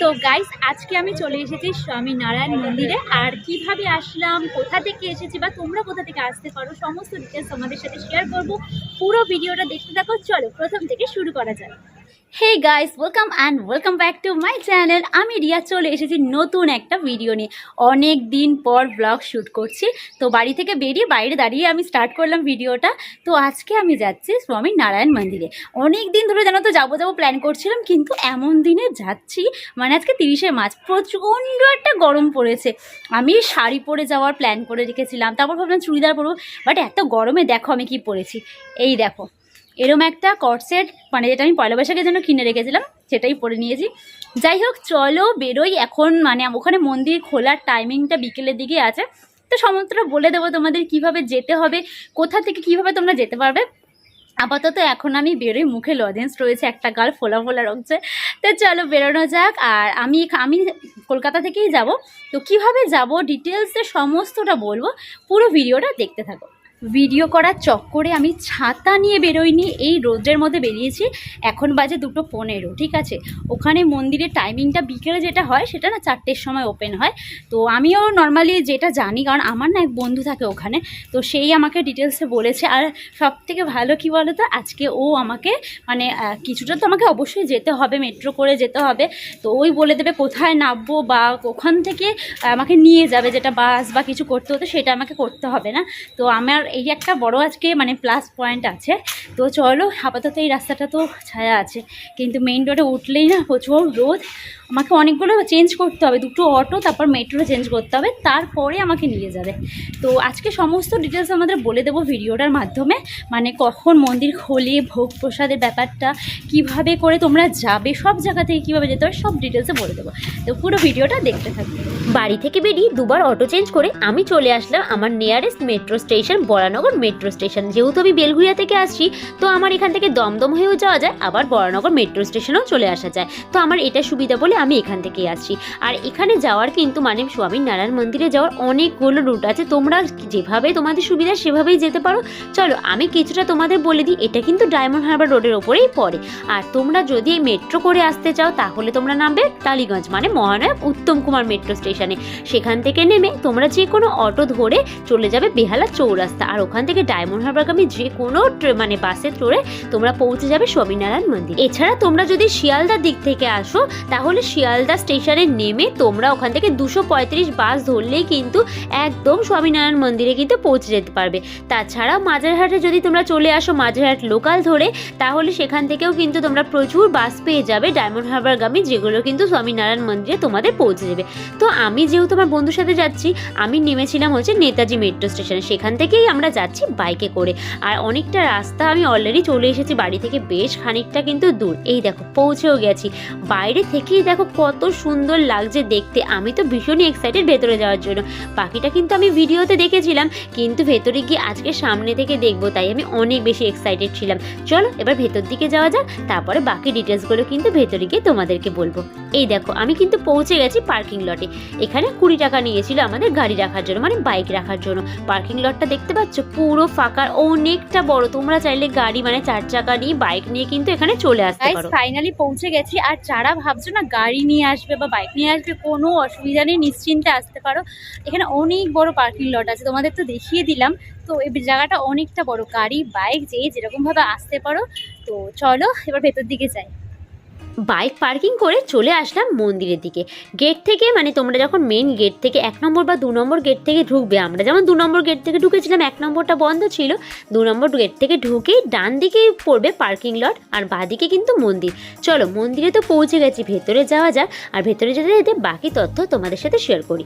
তো গাইস আজকে আমি চলে এসেছি স্বামী নারায়ণ মন্দিরে। আর কীভাবে আসলাম, কোথা থেকে এসেছি বা তোমরা কোথা থেকে আসতে পারো, সমস্ত ডিটেলস তোমাদের সাথে শেয়ার করব। পুরো ভিডিওটা দেখতে থাকো। চলো, প্রথম থেকে শুরু করা যাক। Hey guys welcome and welcome back to my channel আমি রিয়া চলে এসেছি নতুন একটা ভিডিও নিয়ে। অনেক দিন পর ব্লগ শ্যুট করছি। তো বাড়ি থেকে বেরিয়ে বাইরে দাঁড়িয়ে আমি স্টার্ট করলাম ভিডিওটা তো আজকে আমি যাচ্ছি স্বামী নারায়ণ মন্দিরে। অনেক দিন ধরে জানো তো যাব যাব প্ল্যান করছিলাম, কিন্তু এমন দিনে যাচ্ছি মানে আজকে তিরিশে মার্চ, প্রচণ্ড একটা গরম পড়েছে। আমি শাড়ি পরে যাওয়ার প্ল্যান করে রেখেছিলাম, তারপর ভাবলাম চুড়িদার পরবো বাট এত গরমে দেখো আমি কি পরেছি। এই দেখো। এরম একটা কটসেট মানে যেটা আমি পয়লা বৈশাখের জন্য কিনে রেখেছিলাম, সেটাই পরে নিয়েছি। যাই হোক, চলো বেরোই এখন মানে ওখানে মন্দির খোলার টাইমিংটা বিকেলের দিকে আছে। তো সমস্তটা বলে দেবো তোমাদের কীভাবে যেতে হবে, কোথা থেকে কীভাবে তোমরা যেতে পারবে। আপাতত এখন আমি বেরোই, মুখে লজেন্স রয়েছে, একটা গাল ফোলা ফোলা রয়েছে তো চলো বেরোনো যাক, আর আমি আমি কলকাতা থেকেই যাব। তো কীভাবে যাব ডিটেলসে সমস্তটা বলব, পুরো ভিডিওটা দেখতে থাকো। ভিডিও করার চক্করে আমি ছাতা নিয়ে বেরোইনি, এই রোদ্রের মধ্যে বেরিয়েছি। এখন বাজে দুটো পনেরো, ঠিক আছে? ওখানে মন্দিরের টাইমিংটা বিকেলে যেটা হয়, সেটা না চারটের সময় ওপেন হয়। তো আমিও নর্মালি যেটা জানি, কারণ আমার না এক বন্ধু থাকে ওখানে, তো সেই আমাকে ডিটেলসে বলেছে। আর সব থেকে ভালো কী বলো তো আজকে ও আমাকে মানে কিছুটা তো আমাকে অবশ্যই যেতে হবে মেট্রো করে যেতে হবে। তো ওই বলে দেবে, কোথায় নামবো বা ওখান থেকে আমাকে নিয়ে যাবে, যেটা বাস বা কিছু করতে হতো, সেটা আমাকে করতে হবে না। তো আমার এই একটা বড় আজকে মানে প্লাস পয়েন্ট আছে। তো চলো, আপাতত এই রাস্তাটা তো ছায়া আছে। কিন্তু মেইন রোডে উঠলেই না প্রচুর রোদ। আমাকে অনেকগুলো চেঞ্জ করতে হবে, দুটো অটো তারপর মেট্রো চেঞ্জ করতে হবে, তারপরে আমাকে নিয়ে যাবে। তো আজকে সমস্ত ডিটেলস আমাদের বলে দেবো ভিডিওটার মাধ্যমে। মানে কখন মন্দির খোলে, ভোগ প্রসাদের ব্যাপারটা, কীভাবে করে তোমরা যাবে, সব জায়গা থেকে কীভাবে যেতে হবে, সব ডিটেলসে বলে দেবো। তো পুরো ভিডিওটা দেখতে থাকবে বাড়ি থেকে বেরিয়ে দুবার অটো চেঞ্জ করে আমি চলে আসলাম আমার nearest metro station Baranagar metro station. যেহেতু আমি বেলঘুরিয়া থেকে আসছি, তো আমার এখান থেকে দমদম হয়েও যাওয়া যায়, আবার বরানগর মেট্রো স্টেশনেও চলে আসা যায়। তো আমার এটা সুবিধা বলে আমি এখান থেকেই আসছি। আর এখানে যাওয়ার কিন্তু মানে স্বামী নারায়ণ মন্দিরে যাওয়ার অনেকগুলো রুট আছে। তোমরা যেভাবে তোমাদের সুবিধা সেভাবেই যেতে পারো। চলো, আমি কিছুটা তোমাদের বলে দিই, এটা কিন্তু ডায়মন্ড হারবার রোডের ওপরেই পড়ে। আর তোমরা যদি এই মেট্রো করে আসতে চাও, তাহলে তোমরা নামবে টালিগঞ্জ মানে মহানায়ক উত্তম কুমার মেট্রো স্টেশনে। সেখান থেকে নেমে তোমরা যে কোনো অটো ধরে চলে যাবে বেহালা চৌরাস্তা। আর ওখান থেকে ডায়মন্ড হারবারগামী যে কোনো মানে বাসে চড়ে তোমরা পৌঁছে যাবে স্বামীনারায়ণ মন্দির। এছাড়া তোমরা যদি শিয়ালদার দিক থেকে আসো, তাহলে শিয়ালদা স্টেশনে নেমে তোমরা ওখান থেকে দুশো পঁয়ত্রিশ বাস ধরলেই কিন্তু একদম স্বামীনারায়ণ মন্দিরে কিন্তু পৌঁছে যেতে পারবে। তাছাড়া মাঝেরহাটে যদি তোমরা চলে আসো মাঝেরহাট লোকাল ধরে, তাহলে সেখান থেকেও কিন্তু তোমরা প্রচুর বাস পেয়ে যাবে ডায়মন্ড হারবারগামী, যেগুলো কিন্তু স্বামীনারায়ণ মন্দিরে তোমাদের পৌঁছে যাবে তো আমি যেহেতু আমার বন্ধুর সাথে যাচ্ছি, আমি নেমেছিলাম হচ্ছে নেতাজি মেট্রো স্টেশনে। সেখান থেকেই আমরা যাচ্ছি বাইকে করে। আর অনেকটা রাস্তা আমি অলরেডি চলে এসেছি, বাড়ি থেকে বেশ খানিকটা কিন্তু দূর। এই দেখো, পৌঁছেও গেছি। বাইরে থেকেই দেখো কত সুন্দর লাগছে দেখতে। আমি তো ভীষণই এক্সাইটেড ভেতরে যাওয়ার জন্য। পাখিটা কিন্তু আমি ভিডিওতে দেখেছিলাম, কিন্তু ভেতরে গিয়ে আজকে সামনে থেকে দেখব, তাই আমি অনেক বেশি এক্সাইটেড ছিলাম। চলো, এবার ভেতর দিকে যাওয়া যাক, তারপরে বাকি ডিটেলসগুলো কিন্তু ভেতরে গিয়ে তোমাদেরকে বলব। এই দেখো, আমি কিন্তু পৌঁছে গেছি পার্কিং লটে এখানে কুড়ি টাকা নিয়েছিল আমাদের গাড়ি রাখার জন্য মানে বাইক রাখার জন্য। পার্কিং লটটা দেখতে পাচ্ছ? পুরো ফাঁকা অনেকটা বড়। তোমরা চাইলে গাড়ি মানে চার চাকা নিয়ে বাইক নিয়ে কিন্তু এখানে চলে আসতে পারো। ফাইনালি পৌঁছে গেছি। আর যারা ভাবছ না গাড়ি নিয়ে আসবে বা বাইক নিয়ে আসবে কোনো অসুবিধা নেই নিশ্চিন্তে আসতে পারো। এখানে অনেক বড় পার্কিং লট আছে তোমাদের তো দেখিয়ে দিলাম। তো এই জায়গাটা অনেকটা বড় গাড়ি বাইক যে যেরকমভাবে আসতে পারো। তো চলো এবার ভেতর দিকে যাই। বাইক পার্কিং করে চলে আসলাম মন্দিরের দিকে। গেট থেকে মানে তোমরা যখন মেন গেট থেকে এক নম্বর বা দু নম্বর গেট থেকে ঢুকবে, আমরা যেমন দু নম্বর গেট থেকে ঢুকেছিলাম, এক নম্বরটা বন্ধ ছিল, দু নম্বর গেট থেকে ঢুকেই ডান দিকেই পড়বে পার্কিং লট আর বাদিকে কিন্তু মন্দির। চলো, মন্দিরে তো পৌঁছে গেছি, ভেতরে যাওয়া যাক আর ভেতরে যেতে যেতে বাকি তথ্য তোমাদের সাথে শেয়ার করি।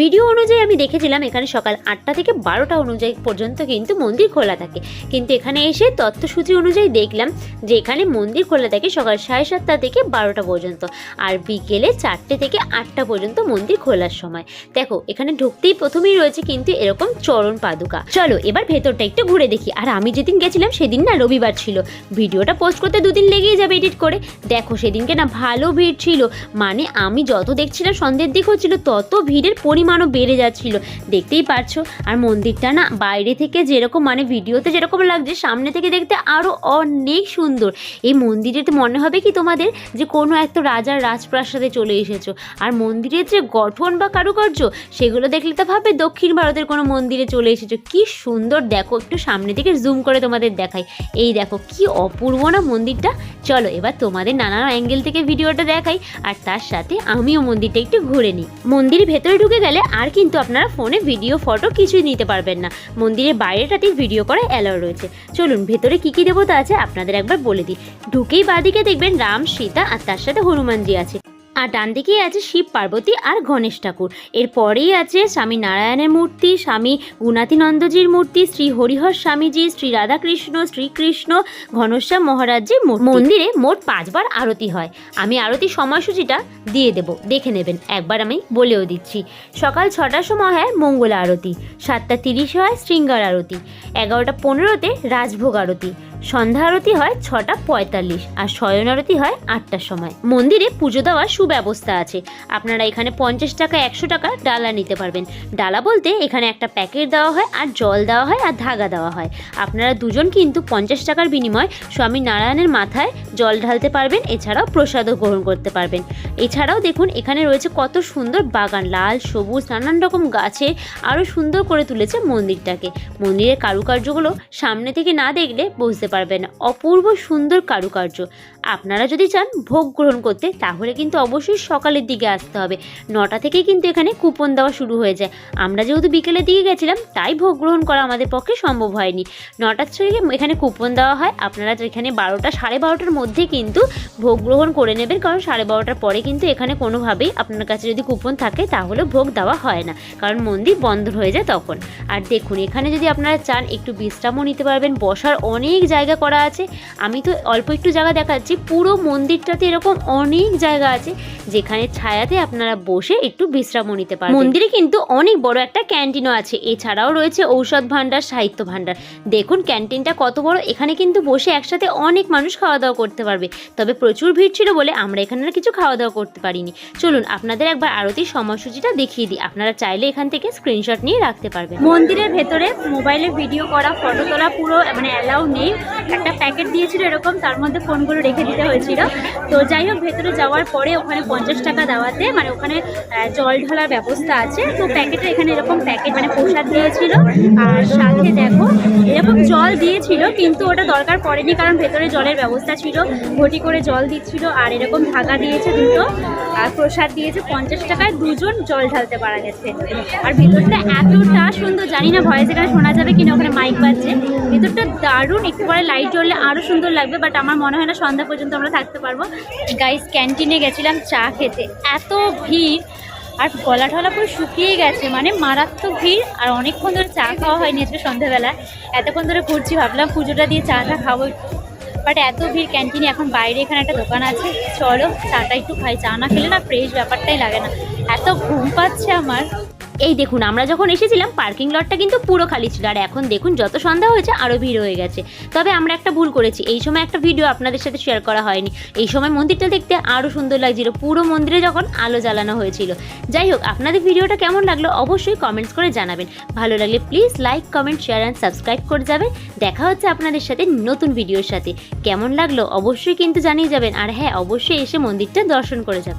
ভিডিও অনুযায়ী আমি দেখেছিলাম এখানে সকাল আটটা থেকে বারোটা অনুযায়ী পর্যন্ত কিন্তু মন্দির খোলা থাকে। কিন্তু এখানে এসে তথ্যসূচি অনুযায়ী দেখলাম যে এখানে মন্দির খোলা থাকে সকাল সাড়ে সাতটা থেকে বারোটা পর্যন্ত আর বিকেলে চারটে থেকে আটটা পর্যন্ত মন্দির খোলার সময়। দেখো, এখানে ঢুকতেই প্রথমেই রয়েছে কিন্তু এরকম চরণ পাদুকা। চলো, এবার ভেতরটা একটু ঘুরে দেখি। আর আমি যেদিন গেছিলাম সেদিন না রবিবার ছিল। ভিডিওটা পোস্ট করতে দুদিন লেগেই যাবে এডিট করে। দেখো, সেদিনকে না ভালো ভিড় ছিল। মানে আমি যত দেখছিলাম সন্ধ্যের দিক হচ্ছিল, তত ভিড়ের পরিমাণও বেড়ে যাচ্ছিল। দেখতেই পারছ? আর মন্দিরটা না বাইরে থেকে যেরকম মানে ভিডিওতে যেরকম লাগছে, সামনে থেকে দেখতে আরও অনেক সুন্দর। এই মন্দিরেতে মনে হবে কি তোমাদের? যে কোনো একটা রাজার রাজপ্রাসাদে চলে এসেছ। আর মন্দিরের যে গঠন বা কারুকার্য, সেগুলো দেখলে তো ভাবে দক্ষিণ ভারতের কোনো মন্দিরে চলে এসেছ। কি সুন্দর। দেখো, একটু সামনে থেকে জুম করে তোমাদের দেখাই। এই দেখো, কি অপূর্ব না মন্দিরটা। চলো, এবার তোমাদের নানান অ্যাঙ্গেল থেকে ভিডিওটা দেখাই। আর তার সাথে আমিও মন্দিরটা একটু ঘুরে নিই। মন্দিরের ভেতরে ঢুকে গেলে আর কিন্তু আপনারা ফোনে ভিডিও ফটো কিছুই নিতে পারবেন না। মন্দিরের বাইরেটাতেই ভিডিও করা অ্যালাউ রয়েছে। চলুন, ভেতরে কী কী দেবতা আছে আপনাদের একবার বলে দিই। ঢুকেই বাদিকে দেখবেন রাম, সীতা আর তার সাথে হনুমানজি আছে। আর ডান দিকেই আছে শিব, পার্বতী আর গণেশ ঠাকুর। এরপরেই আছে স্বামী নারায়ণের মূর্তি, স্বামী গুণাতিনন্দজির মূর্তি, শ্রী হরিহর স্বামীজি, শ্রী রাধাকৃষ্ণ শ্রীকৃষ্ণ ঘনশ্যাম মহারাজজির। মন্দিরে মোট পাঁচবার আরতি হয়। আমি আরতি সময়সূচিটা দিয়ে দেব, দেখে নেবেন। একবার আমি বলেও দিচ্ছি। সকাল ছটার সময় হয় মঙ্গল আরতি, সাতটা তিরিশে হয় শৃঙ্গার আরতি, এগারোটা পনেরোতে রাজভোগ আরতি সন্ধ্যা আরতি হয় ছটা পঁয়তাল্লিশ আর শয়ন আরতি হয় আটটার সময়। মন্দিরে পুজো দেওয়ার সুব্যবস্থা আছে। আপনারা এখানে পঞ্চাশ টাকা, একশো টাকা ডালা নিতে পারবেন। ডালা বলতে এখানে একটা প্যাকেট দেওয়া হয় আর জল দেওয়া হয় আর ধাগা দেওয়া হয়। আপনারা দুজন কিন্তু পঞ্চাশ টাকার বিনিময়ে স্বামী নারায়ণের মাথায় জল ঢালতে পারবেন, এছাড়াও প্রসাদও গ্রহণ করতে পারবেন। এছাড়াও দেখুন, এখানে রয়েছে কত সুন্দর বাগান, লাল, সবুজ, নানান রকম গাছে আরও সুন্দর করে তুলেছে মন্দিরটাকে। মন্দিরের কারুকার্যগুলো সামনে থেকে না দেখলে বুঝতে পারবেন। অপূর্ব সুন্দর কারুকার্য। আপনারা যদি চান ভোগ গ্রহণ করতে, তাহলে কিন্তু অবশ্যই সকালের দিকে আসতে হবে। নটা থেকেই কিন্তু এখানে কুপন দেওয়া শুরু হয়ে যায়। আমরা যেহেতু বিকেলের দিকে গেছিলাম, তাই ভোগ গ্রহণ করা আমাদের পক্ষে সম্ভব হয়নি। নটার থেকে এখানে কুপন দেওয়া হয়। আপনারা এখানে বারোটা, সাড়ে বারোটার মধ্যে কিন্তু ভোগ গ্রহণ করে নেবেন। কারণ সাড়ে বারোটার পরে কিন্তু এখানে কোনোভাবেই আপনার কাছে যদি কুপন থাকে, তাহলে ভোগ দেওয়া হয় না। কারণ মন্দির বন্ধ হয়ে যায় তখন। আর দেখুন, এখানে যদি আপনারা চান একটু বিশ্রামও নিতে পারবেন। বসার অনেক জায়গা করা আছে। আমি তো অল্প একটু জায়গা দেখাচ্ছি। পুরো মন্দিরটাতে এরকম অনেক জায়গা আছে যেখানে ছায়াতে আপনারা বসে একটু বিশ্রামও নিতে পারেন মন্দিরে কিন্তু অনেক বড় একটা ক্যান্টিনও আছে। এছাড়াও রয়েছে ঔষধ ভাণ্ডার সাহিত্য ভাণ্ডার। দেখুন ক্যান্টিনটা কত বড়। এখানে কিন্তু বসে একসাথে অনেক মানুষ খাওয়া দাওয়া করতে পারবে। তবে প্রচুর ভিড় ছিল বলে আমরা এখানে কিছু খাওয়া দাওয়া করতে পারিনি। চলুন আপনাদের একবার আরতির সময়সূচিটা দেখিয়ে দিই। আপনারা চাইলে এখান থেকে স্ক্রিনশট নিয়ে রাখতে পারবেন। মন্দিরের ভেতরে মোবাইলে ভিডিও করা ফটো তোলা পুরো মানে অ্যালাউ নেই। একটা প্যাকেট দিয়েছিল এরকম, তার মধ্যে ফোনগুলো রেখে দিতে হয়েছিল। তো যাই হোক, ভেতরে যাওয়ার পরে ওখানে পঞ্চাশ টাকা দেওয়াতে মানে ওখানে জল ঢালার ব্যবস্থা আছে। তো প্যাকেটে এখানে এরকম প্যাকেট মানে প্রসাদ দিয়েছিল। আর সাথে দেখো, এরকম জল দিয়েছিল, কিন্তু ওটা দরকার পড়েনি, কারণ ভেতরে জলের ব্যবস্থা ছিল। ঘটি করে জল দিচ্ছিল, আর এরকম ঢাকা দিয়েছে দুটো। আর প্রসাদ দিয়েছে পঞ্চাশ টাকায়, দুজন জল ঢালতে পারা গেছে। আর ভেতরটা এতটা সুন্দর, জানি না ভয়েস এখানে শোনা যাবে কিনা, ওখানে মাইক বাজছে। ভেতরটা দারুণ, একটু পরে লাইট জ্বললে আরও সুন্দর লাগবে বাট আমার মনে হয় না সন্ধ্যা পর্যন্ত আমরা থাকতে পারব। গাইস ক্যান্টিনে গেছিলাম চা খেতে। এত ভিড়, আর গলা টলা পুরো শুকিয়ে গেছে মানে মারাত্মক ভিড়, আর অনেকক্ষণ ধরে চা খাওয়া হয়নি আজকে সন্ধ্যাবেলা এতক্ষণ ধরে ঘুরছি, ভাবলাম পুজোটা দিয়ে চাটা খাব বাট এত ভিড় ক্যান্টিনে এখন বাইরে এখানে একটা দোকান আছে। চলো, চাটা একটু খাই, চা না খেলে না ফ্রেশ ব্যাপারটাই লাগে না। এত ঘুম পাচ্ছে আমার। এই দেখুন, আমরা যখন এসেছিলাম পার্কিং লটটা কিন্তু পুরো খালি ছিল। আর এখন দেখুন, যত সন্ধ্যা হয়েছে আরও ভিড় হয়ে গেছে। তবে আমরা একটা ভুল করেছি। এই সময় একটা ভিডিও আপনাদের সাথে শেয়ার করা হয়নি। এই সময় মন্দিরটা দেখতে আরও সুন্দর লাগছিল। পুরো মন্দিরে যখন আলো জ্বালানো হয়েছিল। যাই হোক, আপনাদের ভিডিওটা কেমন লাগল অবশ্যই কমেন্টস করে জানাবেন। ভালো লাগলে please like comment share and subscribe করে যাবেন। দেখা হচ্ছে আপনাদের সাথে নতুন ভিডিওর সাথে। কেমন লাগল অবশ্যই কিন্তু জানিয়ে যাবেন। আর হ্যাঁ অবশ্যই এসে মন্দিরটা দর্শন করে যাবেন।